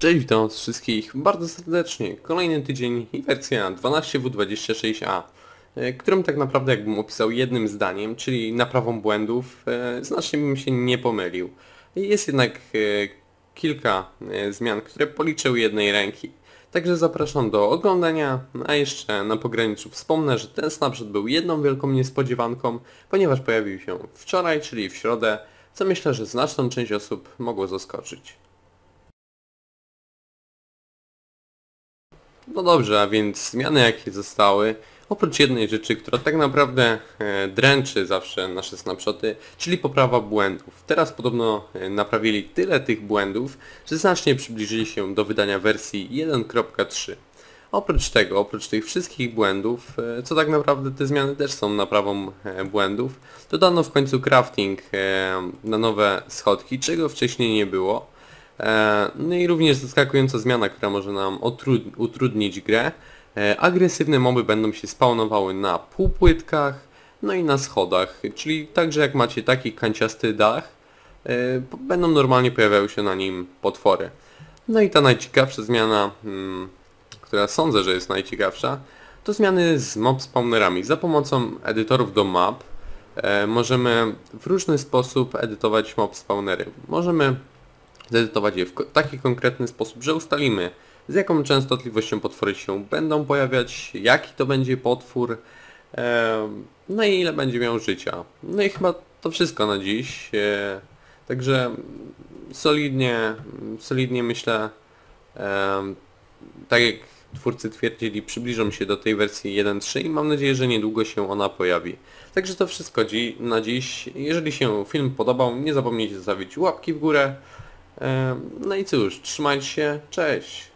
Cześć, witam wszystkich bardzo serdecznie. Kolejny tydzień i wersja 12W26A, e, którą tak naprawdę jakbym opisał jednym zdaniem, czyli naprawą błędów, e, znacznie bym się nie pomylił. Jest jednak e, kilka zmian, które policzył jednej ręki. Także zapraszam do oglądania, a jeszcze na pograniczu wspomnę, że ten snapshot był jedną wielką niespodziewanką, ponieważ pojawił się wczoraj, czyli w środę, co myślę, że znaczną część osób mogło zaskoczyć. No dobrze, a więc zmiany jakie zostały, oprócz jednej rzeczy, która tak naprawdę e, dręczy zawsze nasze snapshoty, czyli poprawa błędów. Teraz podobno e, naprawili tyle tych błędów, że znacznie przybliżyli się do wydania wersji 1.3. Oprócz tego, oprócz tych wszystkich błędów, e, co tak naprawdę te zmiany też są naprawą błędów, dodano w końcu crafting na nowe schodki, czego wcześniej nie było. E, No i również zaskakująca zmiana, która może nam utrudnić grę. E, Agresywne moby będą się spawnowały na półpłytkach, no i na schodach, czyli także jak macie taki kanciasty dach, e, będą normalnie pojawiały się na nim potwory. No i ta najciekawsza zmiana, mm, która sądzę, że jest najciekawsza, to zmiany z mob spawnerami. Za pomocą edytorów do map możemy w różny sposób edytować mob spawnery. Możemy zedytować je w taki konkretny sposób, że ustalimy z jaką częstotliwością potwory się będą pojawiać, jaki to będzie potwór, no i ile będzie miał życia. No i chyba to wszystko na dziś. e, Także solidnie, solidnie myślę, tak jak twórcy twierdzili, przybliżą się do tej wersji 1.3 i mam nadzieję, że niedługo się ona pojawi. Także to wszystko dzi- na dziś. Jeżeli się film podobał, nie zapomnijcie zostawić łapki w górę. No i cóż, trzymajcie się, cześć!